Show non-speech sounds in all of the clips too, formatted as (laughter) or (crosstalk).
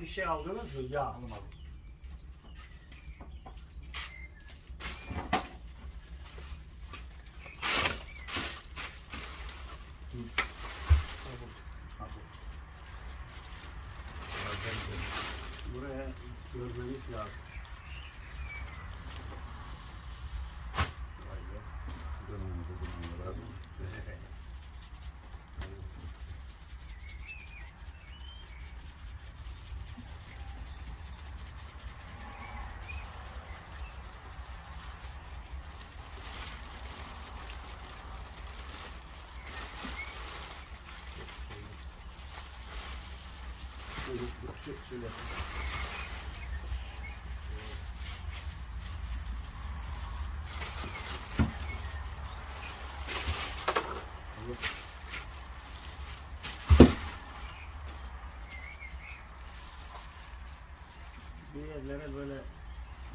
bir şey aldınız mı? Yağ. Alamadım. Buraya görmeniz lazım. Vay be. Dönemde dönemde abi. Şöyle, şöyle. Bir yerlere böyle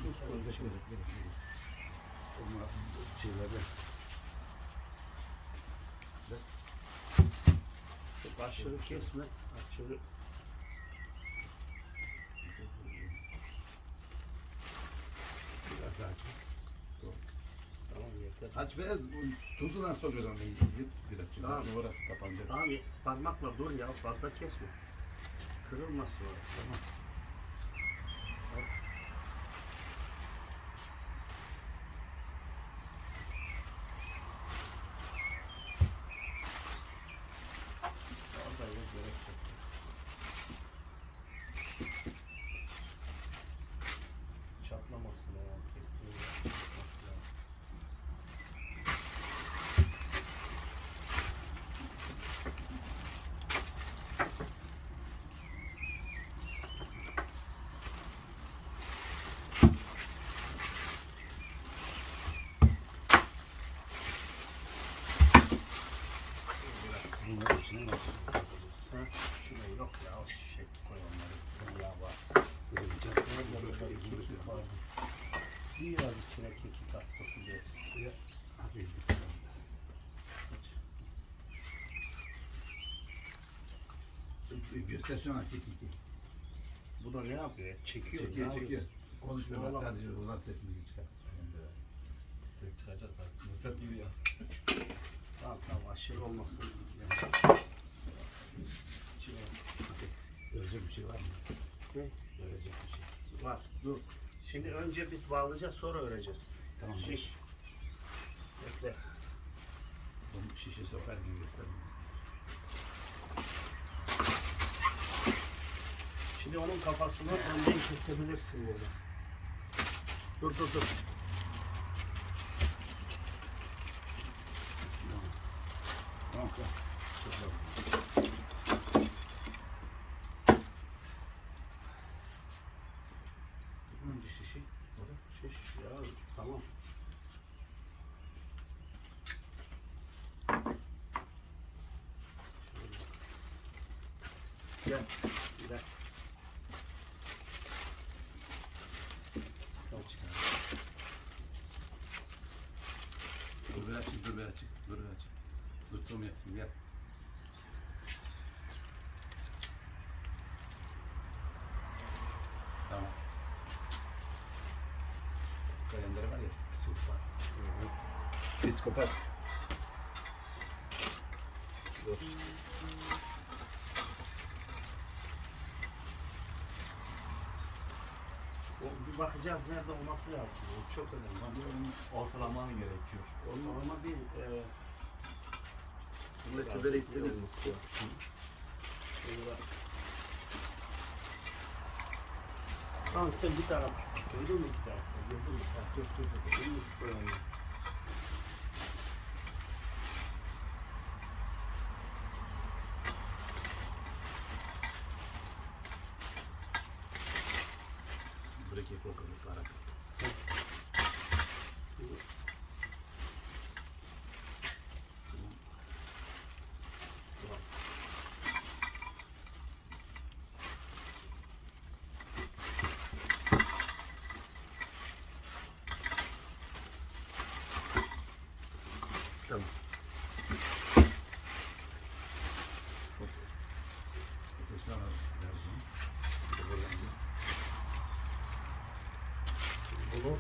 tuz koyacağım. Onlar şeylerde. Çok aşırı kesme. Aşırı Biraz daha aç. tamam yeter. Aç ve tuzu nasıl oluyor lan? Biraz Tamam. tamam. Orası kapanacak. Tamam parmakla dur ya fazla kesme. Kırılmaz sonra. Tamam. Orada yok, gerek yok. Çatlamasın ya kestiğinde. çatlamasın ya. Bak. Ha, şuraya yok ya o şişe koy onları. Dünya var. Bir bir? Biraz içine kekik at bakacağız. Ya, hafif. Göster şuna kekiki. Bu da ne yapıyor? Çekiyor. Çekiyor çekiyor. Ben Oğlum. sadece oradan sesimizi çıkart. Ses çıkacak tabii. Nusret gibi ya. Tamam tamam aşırı olmasın. İçine Ölecek bir şey var mı? Ne? Ölecek bir şey. var. Dur. Şimdi önce biz bağlayacağız sonra öreceğiz. Tamam. Şiş. Bekle. Bunun şişe sokar gibi göster. Şimdi onun kafasını önden kesebilirsin böyle. Dur dur dur. Tamam tamam. Önce şişe. Şiş ya tamam. Gel. Gel. Tamam çıkar. Dur bir açık, dur bir açık, dur bir açık. Dur tam yapsın, gel. Tamam. Kalender var ya, psikopat. Psikopat. Dur. O, bir bakacağız nerede olması lazım. O çok önemli. Onun ortalaman gerekiyor. Ortalama bir e, Bunu biraz kadar bir bak. Tamam sen bir taraf. Gördün mü bir taraf? Gördün mü? Ha, dur dur dur. Gördün mü? Bunu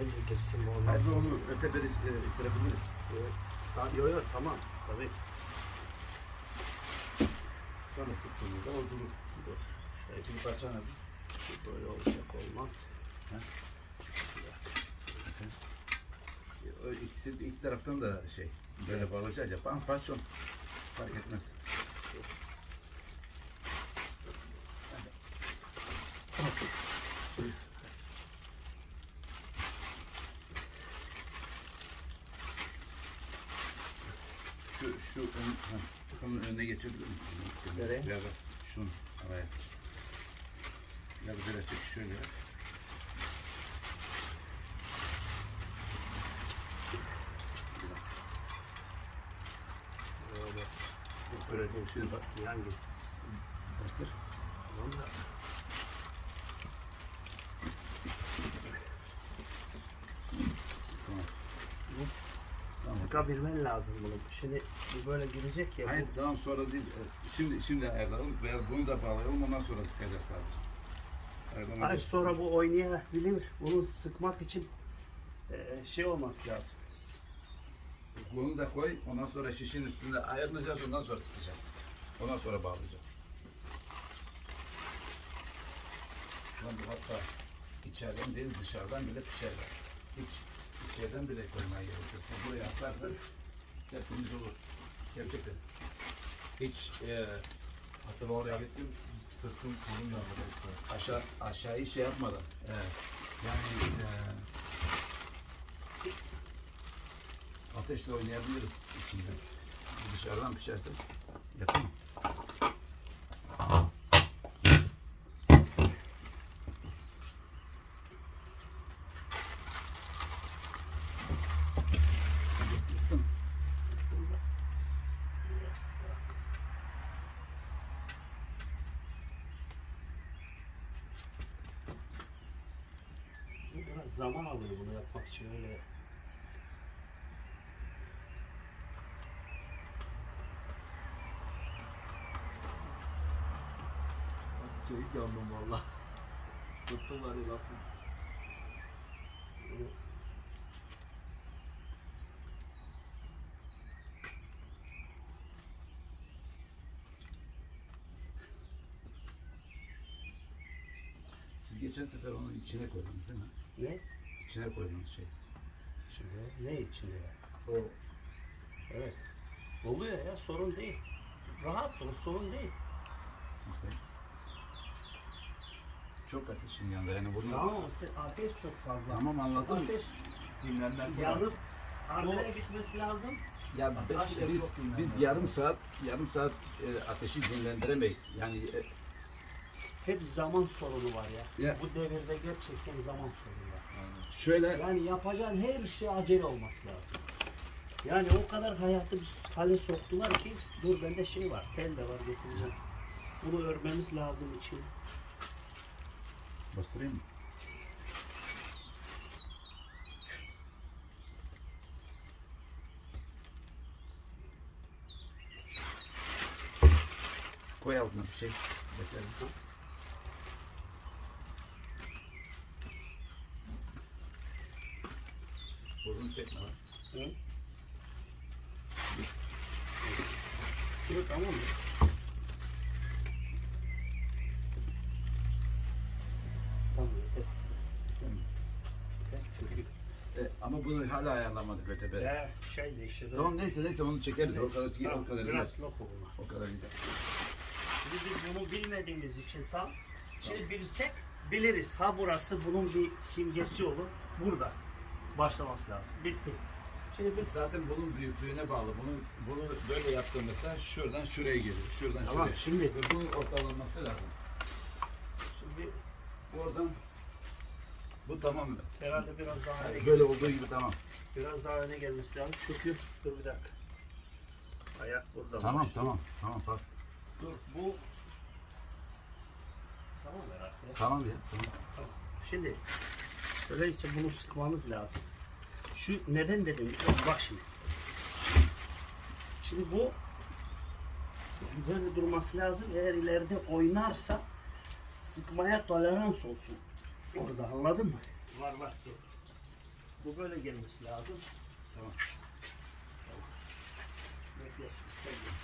önce kestim onu. Fazla onu öte beri e, ittirebiliriz. Evet. Ta- Yo yo tamam. Tabii. Sonra sıktığımızda o durur. Dur. Şöyle İkinci parça ne? bir böyle olacak olmaz. O ikisi iki taraftan da şey böyle bağlayacağız ya. Bam parçon. Fark etmez. Nereye? Biraz da şunun araya. Ya da biraz çek şöyle. Böyle. Böyle. Şimdi bak. Yan git. Bastır. Tamam da. Tamam. Tamam. Sıkabilmen lazım bunu. Şimdi bu böyle girecek ya. Hayır Bu, tamam sonra değil. Ee, Şimdi şimdi ayarlayalım veya bunu da bağlayalım ondan sonra sıkacağız sadece. Ayarlama Hayır sonra bu oynayabilir. Bunu sıkmak için eee, şey olması lazım. Bunu da koy ondan sonra şişin üstünde ayarlayacağız ondan sonra sıkacağız. Ondan sonra bağlayacağız. Lan bu hatta içeriden değil dışarıdan bile pişerler. Hiç içeriden bile koymaya gerek yok. Buraya asarsan tertemiz olur. Gerçekten. Hiç e, Hatta oraya gittim. Sırtım kolum yandı. resmen. aşağı aşağıyı şey yapmadan. Evet. Yani e, ateşle oynayabiliriz içinde. Dışarıdan pişerse yapayım. Bu biraz zaman alır bunu yapmak için öyle. Çelik yandım valla. Sırtım (laughs) var ya nasıl? Geçen sefer onu içine koydunuz değil mi? ne? İçine koydunuz şey. Şimdi ne içinde ya? O Evet. Oluyor ya sorun değil. Rahat ol sorun değil. okey. Çok ateşin yanında yani bunu Tamam ama sen ateş çok fazla. Tamam, anladım. Ateş Dinlenmesi var. yanıp arkaya gitmesi lazım. ya biz, Ateşle biz, çok dinlenmez. biz yarım saat yarım saat e, ateşi dinlendiremeyiz. Yani e, Hep zaman sorunu var ya. Ya. Bu devirde gerçekten zaman sorunu var. Şöyle Yani yapacağın her şey acele olması lazım. Yani o kadar hayatı bir hale soktular ki dur bende şey var, tel de var getireceğim. Bunu örmemiz lazım için. bastırayım mı? Koy altına bir şey. Bekle. Şunu tamam mı? Tamam yeter. E, ama bunu hala ayarlamadık öteberi. ya şey de işte. Tamam neyse neyse onu çekeriz. O kadar, o Tamam, kadar gider. biraz buna. O kadar gider. Şimdi biz bunu bilmediğimiz için tam. Şimdi bilsek biliriz. Ha burası bunun bir simgesi olur. Burada başlaması lazım. Bitti. Şimdi biz Zaten bunun büyüklüğüne bağlı. Bunu bunu böyle yaptığımızda şuradan şuraya geliyor. Şuradan Tamam, şuraya. şimdi- Ve bunun ortalanması lazım. şimdi Oradan bu tamam mı? herhalde biraz daha öne, Böyle olduğu gibi tamam. biraz daha öne gelmesi lazım. Çünkü dur bir dakika. Ayak burada. Tamam tamam. Tamam pas. Dur bu Tamam herhalde. Tamam ya. Tamam. Tamam. Şimdi öyleyse bunu sıkmamız lazım. Şu neden dedim? Bak şimdi. Şimdi bu böyle durması lazım. Eğer ileride oynarsa sıkmaya tolerans olsun. Orada anladın mı? Var var. Bu böyle gelmesi lazım. Tamam. Bekle. Bekle.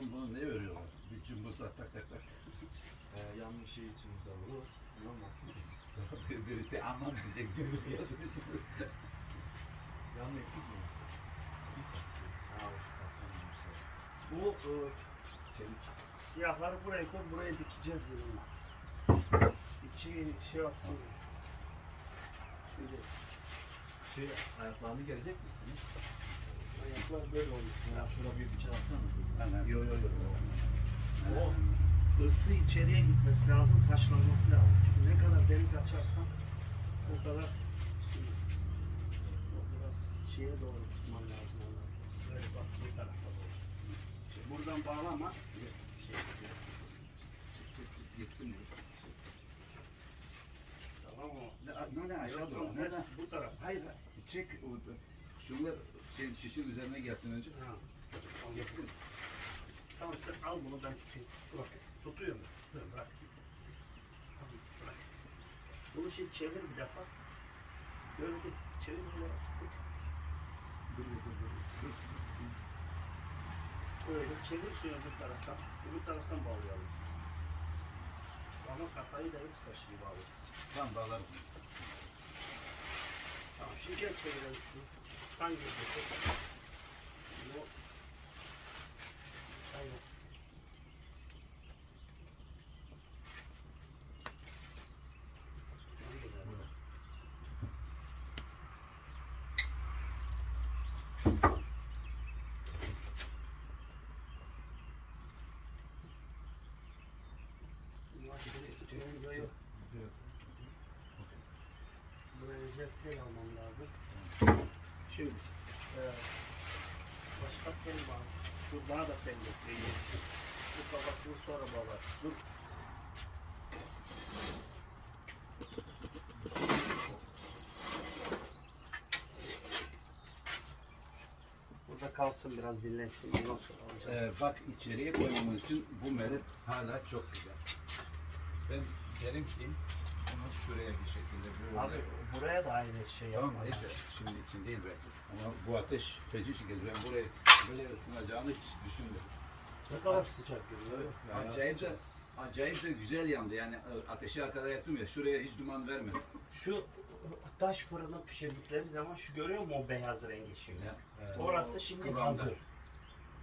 Oğlum bunu ne örüyorlar? Bir cımbızla tak tak tak. Ee, yanlış şey için güzel olur. (laughs) Bir- birisi aman diyecek cımbız geldi şimdi. Yan mektup mu? Bu e, Çelik. siyahları buraya koy, buraya dikeceğiz bununla. İçi şey yapsın. Şimdi Şey, ayaklarını gelecek misiniz? ayaklar böyle olmuş. Ya şurada bir bıçak atsana. Hemen. Yo yo yo. O ısı içeriye gitmesi lazım, taşlanması lazım. Çünkü ne kadar delik açarsan o kadar şey, o biraz şeye doğru tutman lazım onu. Şöyle bak bir tarafa doğru. Buradan bağlama. Şey, gitsin. tamam mı? Ne, ne, aşağı Yok, doğru. yok, Ne, bu taraf. Hayır, çek. o- Şunlar şey, şişin üzerine gelsin önce. Ha. Geçsin. Tamam sen al bunu ben tutayım. Bak tutuyorum. Dur bırak. Tamam, bırak. Bunu şimdi çevir bir defa. Bir çevir böyle sık. Böyle çevir suyu öbür taraftan. Öbür taraftan bağlayalım. Ama kafayı da hiç taşı gibi bağlayacağız. Tamam bağlarım. Tamam şimdi gel çevirelim şunu. Sen gireceksin. Bu. Aynen. Sen girer. Buraya Buraya özel tel almam lazım. Şimdi e, başka tel Dur daha da getireyim. Bu kafasını sonra bağlar. Dur. Burada kalsın biraz dinlensin. Ee, bak içeriye koymamız için bu meret hala çok sıcak. Ben derim ki şuraya bir şekilde böyle. Abi buraya da aynı şey Tamam neyse şimdi için değil belki. Ama bu ateş feci şekilde ben burayı böyle ısınacağını hiç düşünmedim. Ne kadar sıcak görünüyor. Yani Acayip de acayip de güzel yandı yani e, ateşi arkada yaktım ya şuraya hiç duman vermedi. Şu taş fırında pişirdikleri zaman şu görüyor musun o beyaz rengi şimdi? Ya, Evet. Orası şimdi Kıvamda. hazır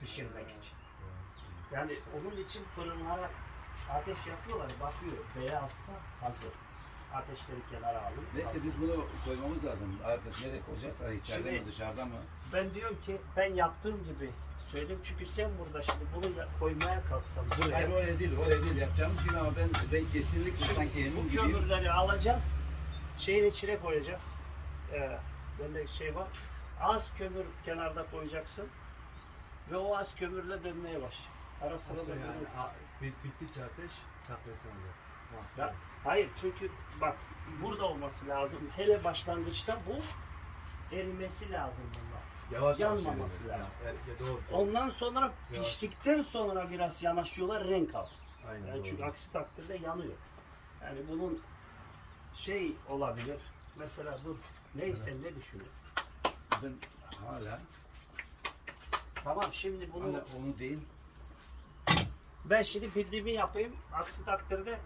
pişirmek için. Yani onun için fırınlara ateş yapıyorlar, bakıyor beyazsa hazır. Ateşleri kenara alın. Neyse biz bunu koymamız lazım. Artık nereye koyacağız? Ha, içeride Şimdi- mi dışarıda mı? Ben diyorum ki ben yaptığım gibi söyleyeyim çünkü sen burada şimdi bunu ya- koymaya kalksan Hayır buraya öyle değil, öyle değil. Yapacağımız gibi ama ben, ben kesinlikle sanki emin bu gibiyim. kömürleri alacağız. Şeyin içine koyacağız. Ee, bende şey var. Az kömür kenarda koyacaksın. Ve o az kömürle dönmeye baş. Ara sıra da yani? böyle- A- bit- Bittikçe ateş çaklasın da. Ya, hayır çünkü bak burada olması lazım. Hele başlangıçta bu erimesi lazım bunlar. Yavaş yavaş Yanmaması yürüyor. lazım. Ya, ya doğru. Ondan sonra Yavaş. piştikten sonra biraz yanaşıyorlar renk alsın. Aynen Yani çünkü doğru. aksi takdirde yanıyor. Yani bunun şey olabilir. Mesela dur neyse ne düşünüyorsun? Ben hala Tamam şimdi bunu hala onu değil. ben şimdi bildiğimi yapayım. Aksi takdirde.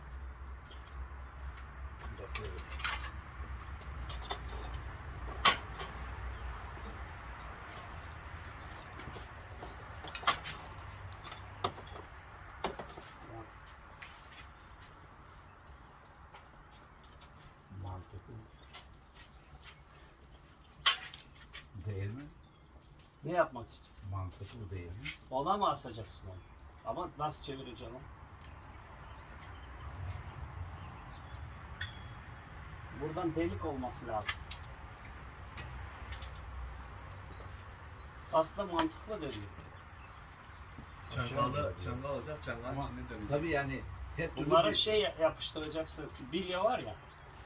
Mantıklı. Değil mi? Ne yapmak istiyorsun? Mantıklı değil mi? Ona mı asacaksın onu? Ama nasıl çevireceğim onu? Buradan delik olması lazım. Aslında mantıklı dönüyor. Çangalı, çangal olacak, çangalın Ama içine dönecek. Tabii yani hep Bunlara bir- şey yapıştıracaksın. Bilye var ya.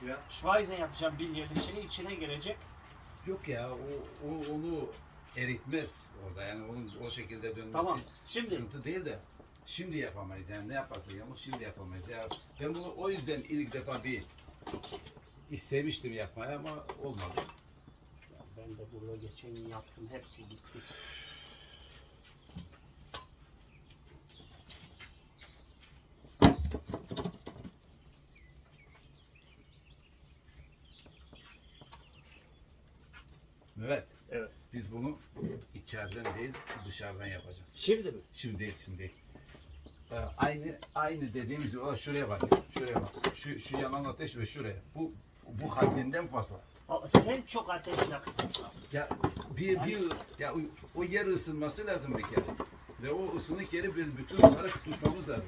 Ya. Schweizen yapacağım bilyeli şeyi içine girecek. Yok ya o, o onu eritmez orada yani onun o şekilde dönmesi Tamam. Şimdi sıkıntı değil de şimdi yapamayız yani ne yaparsak yapalım şimdi yapamayız ya ben bunu o yüzden ilk defa bir istemiştim yapmaya ama olmadı. Ya ben de burada geçen gün yaptım. Hepsi gitti. Evet. Evet. Biz bunu içeriden değil dışarıdan yapacağız. Şimdi mi? Şimdi değil şimdi değil. Ee, aynı aynı dediğimiz "Ulan şuraya bak. Şuraya bak. Şu şu yanan ateş ve şuraya. Bu bu haddinden fazla. Aa, Sen çok ateş yaktın. Ya bir bir ya o, o yer ısınması lazım bir kere. Ve o ısınık yeri bir bütün olarak tutmamız lazım.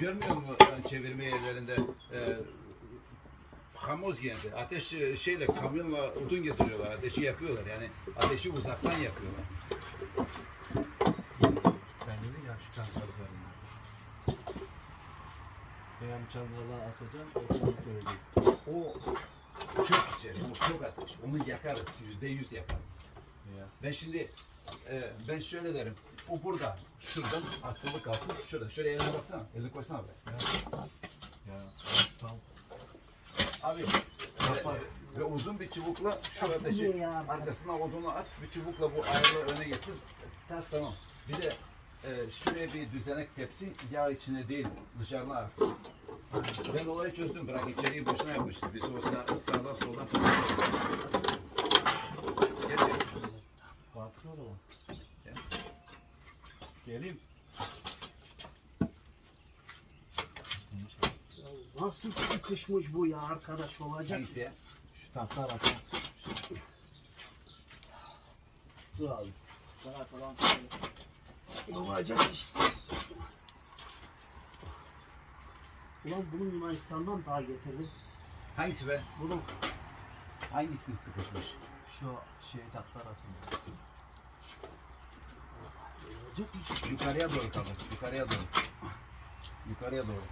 Görmüyor musun yani çevirme yerlerinde e, kamoz geldi. Ateş e, şeyle kamyonla odun getiriyorlar. Ateşi yakıyorlar. Yani ateşi uzaktan yakıyorlar. Ben dedim ya şu çangal üzerinde. Sen bu çangalı asacaksın, o görecek. O çok içeri. O çok ateş. Onu yakarız. Yüzde yüz yakarız. Ya. Ben şimdi e, ben şöyle derim. O burada. Şuradan asılı kalsın. Şurada. Şöyle eline baksana. Elini koysana be. Ya. Tamam. Abi Yapar. ve, ve uzun bir çubukla şu Ya, ateşi ya? arkasına odunu at. Bir çubukla bu ayarı öne getir. Tas tamam. Bir de e, şuraya bir düzenek tepsi yağ içine değil dışarıdan aksın. Ben olayı çözdüm. Bırak içeriği boşuna yapmışız. Biz o sağ, sağdan soldan. Batıyor o. Gel. Geleyim. Nasıl sıkışmış bu ya arkadaş olacak. Hangisi ya? Şu tahta arasına Dur abi. Bırak ulan. Olacak işte. Ulan bunu Yunanistan'dan daha getirdim. Hangisi be? Bunu Hangisi sıkışmış? Şu şey tahta arasında. olacak işte. Yukarıya doğru kaldır. Yukarıya doğru. Yukarıya doğru.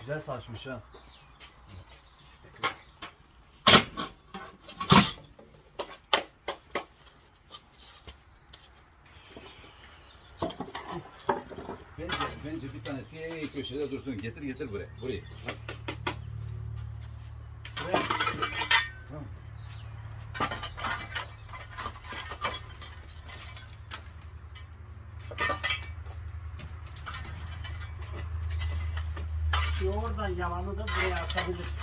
Güzel taşmış ha. Bence, bence bir tanesi köşede dursun. Getir getir buraya. Buraya. Buraya Tamam. Şu oradan yalanı da buraya atabilirsin.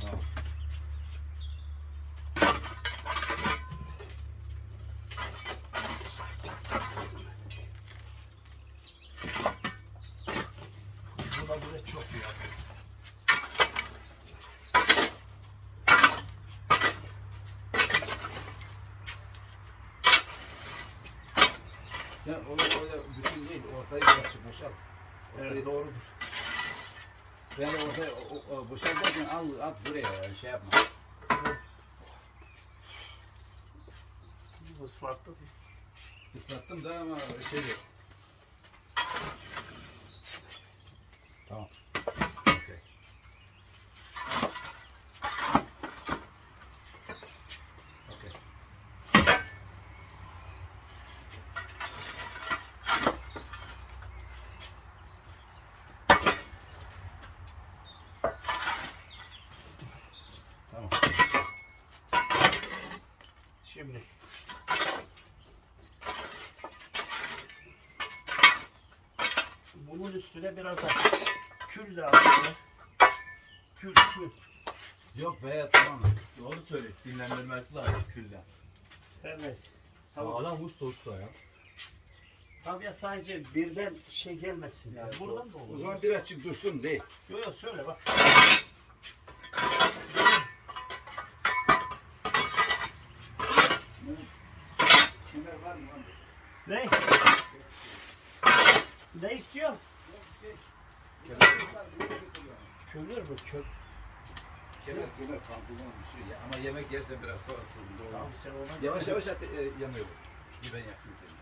Tamam. Bu da buraya çok iyi. Sen onu öyle bütün değil, ortayı birazcık boşalt. Ortayı, Evet doğrudur. Yani ortaya o, o, o boşaltırken al at buraya yani şey yapma. Islattım. Islattım da ama şey yok. Tamam. Şimdi. Bunun üstüne biraz da kül lazım. Kül, kül. Yok be tamam. Doğru söyle. Dinlendirmesi lazım külle. Evet. Tamam. Tamam. Adam usta usta ya. Tabii ya sadece birden şey gelmesin yani. Buradan da olur. O zaman bir açık dursun değil. Yok yok söyle bak. Kemer var mı lan? Ne? Ne mı? Kömür mü? Kök. Kemer kemer pantolon bir şey ya. Ama yemek yersen biraz sonra Tamam olur. sen ona Yavaş yavaş at, e, yanıyor. Bir ben.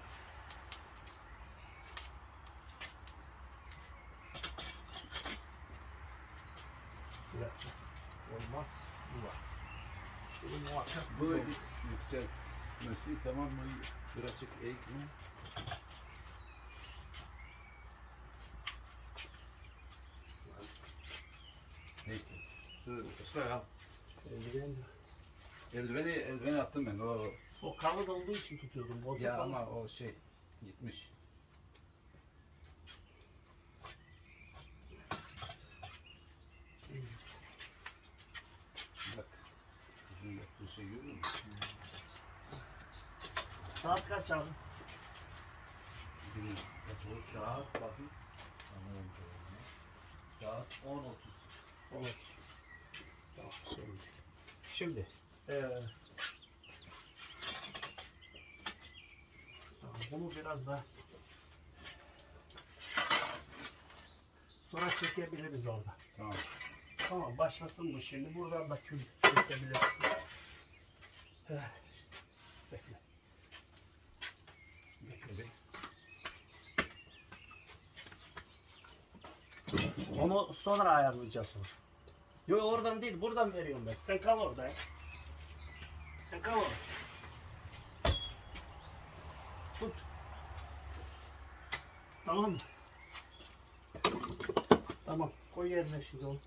Bir dakika. Olmaz. Bu var. Bu muhakkak Bu bu. yükseltmesi tamam mı? Bir açık eğik mi? Neyse. Dur, usta al. Eldiven. Eldiveni, eldiveni attım ben. O, O kalın olduğu için tutuyordum. Bozuk ya ama. o şey gitmiş. Bak. Uzun yaptığı şey görüyor musun? Saat kaç abi? Günün kaç olur? Saat bakayım. Anladım. Saat 10.30. Evet. Tamam şimdi. Şimdi. Tamam, bunu biraz da sonra çekebiliriz orada. Tamam. Tamam başlasın bu şimdi. Buradan da kül çekebilirsin. Bekle. Bekle be. Onu sonra ayarlayacağız onu. Yok oradan değil buradan veriyorum ben. Sen kal orada. Sen kal orada. Tut. Tamam? Tamam. Koy yerine şimdi onu.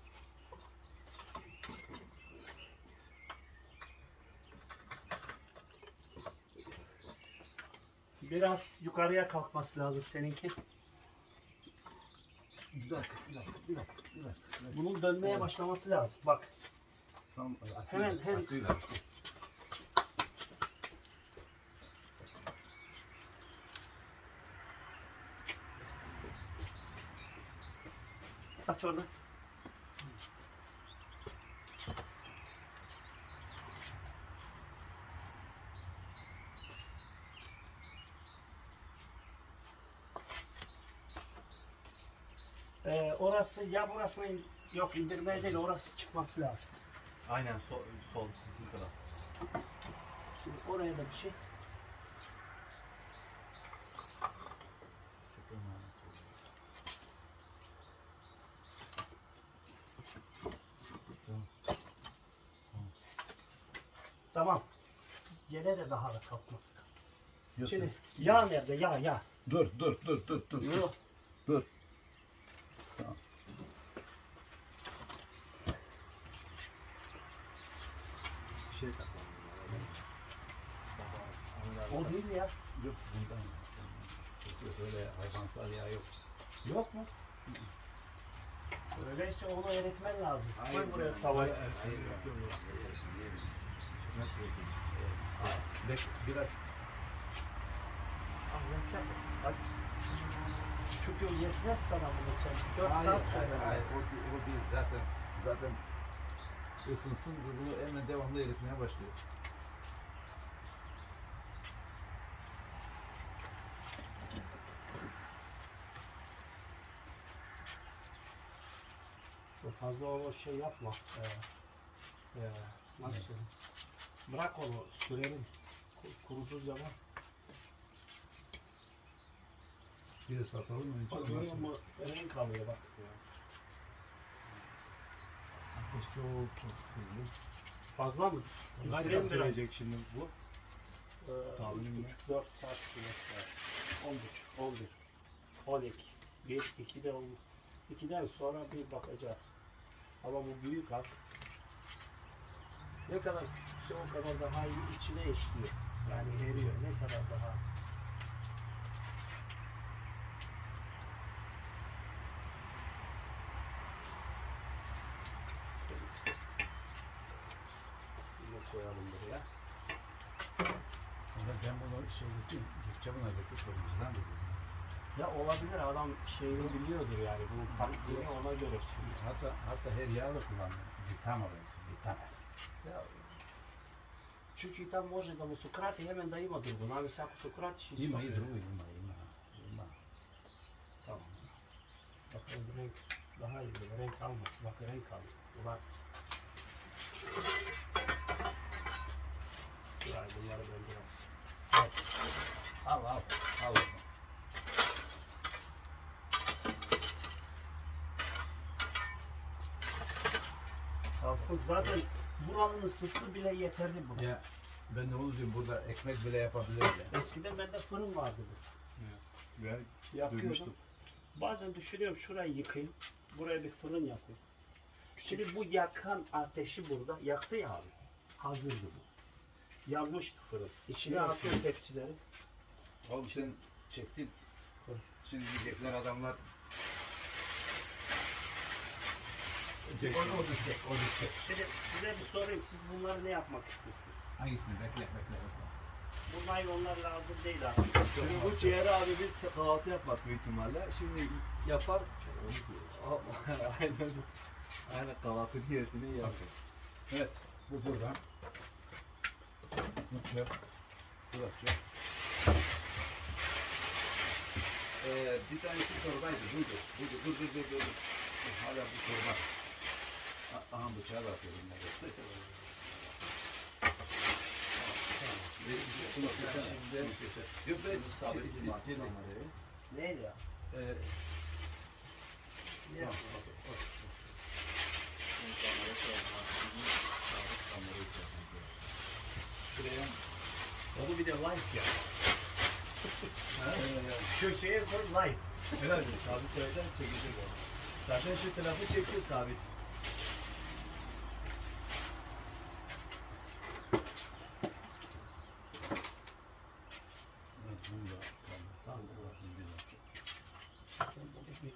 Biraz yukarıya kalkması lazım seninki. Bir dakika, bir dakika, bir dakika, bir dakika. Bunun dönmeye başlaması lazım. Bak. Tamam, Hemen, hemen. Aklıyla. Aç orada. Ee, orası ya burasını in- yok indirmeye değil orası çıkması lazım. Aynen sol, sol sizin taraf. Şimdi oraya da bir şey. Çok emanet oldu. Tamam. Gene de daha da kalkması lazım. Yok, Şimdi dur. yağ nerede? Yağ yağ. Dur, dur, dur, dur, dur. Yok. Dur. Tamam. Bir şey takmam lazım. Baba, O değil ya. Yok, bundan. Sıkıntı yok, öyle hayvansal yağ yok. Yok mu? Öyleyse onu eritmen lazım. Koy Hayır, buraya hayır, tavayı. hayır, hayır, yok, yok, yiyemeyiz. Nasıl? Evet, bek- Biraz Ah, yok yapma. Bak. Çünkü yetmez sana bunu sen. 4 Hayır, saat sonra. hayır, o, o değil zaten zaten ısınsın bunu hemen devamlı eritmeye başlıyor. Fazla o şey yapma. Ee, ee, nasıl söyleyeyim? Bırak onu sürelim. Ku- Kuruduğu zaman. Bir de satalım için Bak görüyor musun? Renk alıyor bak. Ateş çok çok hızlı. Fazla mı? Kaç saat sürecek şimdi bu? Ee, üç buçuk, dört saat sürer. On buçuk, on bir, on iki, bir, iki de olur. İkiden sonra bir bakacağız. Ama bu büyük ha. Ne kadar küçükse o kadar daha iyi içine işliyor. Yani eriyor. Ne kadar daha. Bunu koyalım buraya. Ama Ben bunu şeydeki, Gökçe'nin evdeki fırıncıdan dedim. Ya olabilir adam şeyini biliyordur yani bunun taktiğini ona göre sürüyor. Hatta hatta her yağda kullanıyor. Benziyor. Vitama. Ya, Çünkü tam može da mu su krati hemen da ima drugo. Namesi ako su kratiši Ima i drugo, ima, ima. Ima. Tamam. Bak bu renk daha iyi. böyle Renk almasın. Bak renk aldı. Ulan. Yani bunları ben biraz. Al al. Al. Kalsın. Zaten buranın ısısı bile yeterli bu. Ya ben de onu diyorum burada ekmek bile yapabiliriz ya. Eskiden bende fırın vardı bu. Ben Yapıyordum. duymuştum. Bazen düşünüyorum şurayı yıkayım. Buraya bir fırın yapayım. Şimdi bu yakan ateşi burada yaktı ya abi. Hazırdı bu. Yanmıştı fırın. İçine atıyorum tepsileri. Oğlum sen çektin. Şimdi diyecekler adamlar. O düşecek, o düşecek. Şimdi size bir sorayım. Siz bunları ne yapmak istiyorsunuz? Hangisini? Bekle, bekle, bekle. Bu naylonlar lazım değil abi. Şimdi bu ciğeri abi biz kahvaltı yapmak büyük ihtimalle. Şimdi yapar. aynen. Aynen kahvaltı niyetini yapar. Evet, bu buradan. Bu çöp. Bu da çöp. Ee, bir tanesi torbaydı, buydu. Buydu, dur, dur. dur. Hala bu torba. Aha bıçağı da atıyorum. Neyle ya? Ee, şuraya Onu bir de light ya. Köşeye koy light. Herhalde sabit koyacaksın çekecek o. Zaten şu tarafı çekiyor sabit. Evet, bunu da Tamam. zincir yapacağım. Sen bunu bir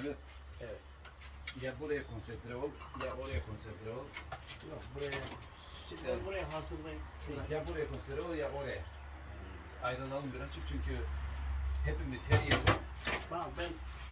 Evet. Evet. Ya buraya konsantre ol, ya oraya konsantre ol. Yok buraya. Şimdi ben buraya hazırlayayım. Şuraya. Ya buraya konsantre ol ya oraya. Ayrılalım birazcık çünkü hepimiz her yerde Tamam ben